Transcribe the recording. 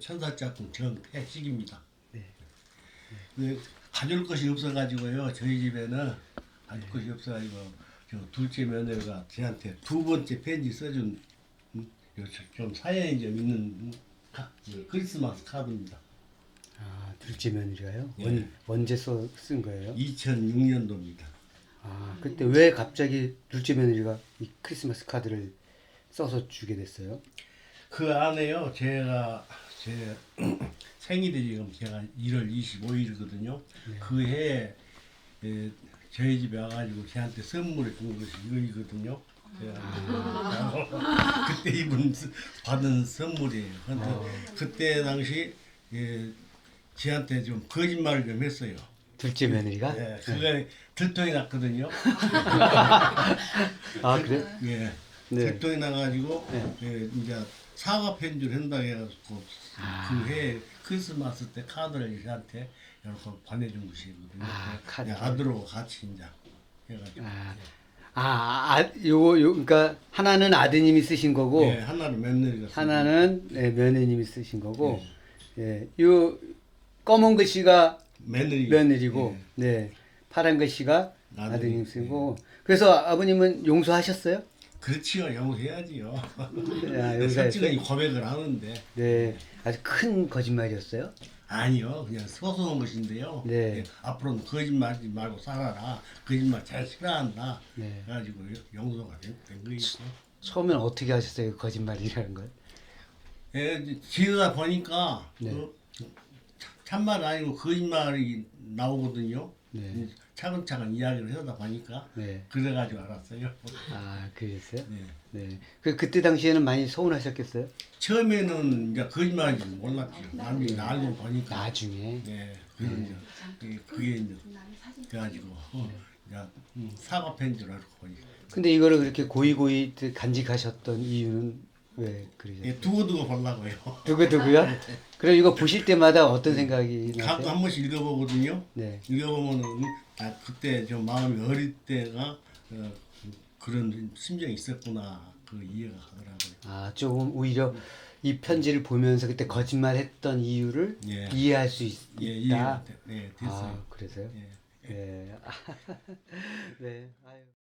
천사짝꿍 정태식입니다. 네. 그 가져올 것이 없어가지고요. 저희 집에는 가져올 것이 없어가지고 저 둘째 며느리가 저한테 두 번째 편지 써준 음, 요좀 사연이 좀 있는 음, 카- 그 크리스마스 카드입니다. 아, 둘째 며느리가요? 예. 언, 언제 써, 쓴 거예요? 2006년도입니다. 아, 그때 왜 갑자기 둘째 며느리가 이 크리스마스 카드를 써서 주게 됐어요? 그 안에요. 제가 제 생일이 지금 제가 1월 25일이거든요. 그 해에 에, 저희 집에 와가지고 저한테 선물을 준 것이 이거이거든요. 제가 그때 입은 스- 받은 선물이에요. 근데 그때 당시 예, 저한테 좀 거짓말을 좀 했어요. 둘째 며느리가? 예, 그게 들통이 났거든요. 아, 그래? 예. 네. 들통이 나가지고 네. 예, 이제 사과 편지를 한다고 해가지고 아. 그해 크리스마스 때 카드를 저한테 이렇게 보내준 것이거든요. 아, 그 카드. 아들하고 같이 이제 해가지고 아, 아, 아, 요거, 요, 그러니까 하나는 아드님이 쓰신 거고, 예, 하나는 며느리가 쓰고 하나는 네, 며느님이 쓰신 거고, 예, 요 검은 글씨가 며느리 며느리고, 네, 파란 글씨가 아드님. 아드님 쓰고, 그래서 아버님은 용서하셨어요? 그렇지요 용서해야지요. 아, 솔직히 용서했어요? 고백을 하는데 네, 아주 큰 거짓말이었어요. 아니요 그냥 소소한 것인데요. 네. 예, 앞으로는 거짓말하지 말고 살아라. 거짓말 잘 싫어한다. 네. 해가지고 용서가 된, 된 거있어. 처음엔 어떻게 하셨어요? 그 거짓말이라는 걸? 예, 지어다 보니까 네. 그 참말 아니고 거짓말이 나오거든요. 네. 차근차근 이야기를 하다 보니까 네. 그래가지고 알았어요. 아, 그랬어요? 네. 네. 그 그때 당시에는 많이 서운하셨겠어요? 처음에는 이제 거짓말인지 몰랐죠. 나중에 알고 보니까. 나중에. 네. 그게 이제 그게, 이제 그래가지고 어, 이제 음, 사과 편지를 하고 보니까. 근데 이거를 그렇게 고이 고이 간직하셨던 이유는 왜 그러셨어요? 예, 두고두고 보려고요. 누구 누구요? 그럼 이거 보실 때마다 어떤 생각이 가끔 나세요? 한 번씩 읽어보거든요. 네. 읽어보면은 아 그때 좀 마음이 어릴 때가 어, 그런 심정이 있었구나 그 이해가 하더라고요. 아 조금 오히려 이 편지를 보면서 그때 거짓말했던 이유를 예. 이해할 수 있, 예. 이해가 되- 네, 됐어요. 아 그래서요? 예. 예. 네. 아유.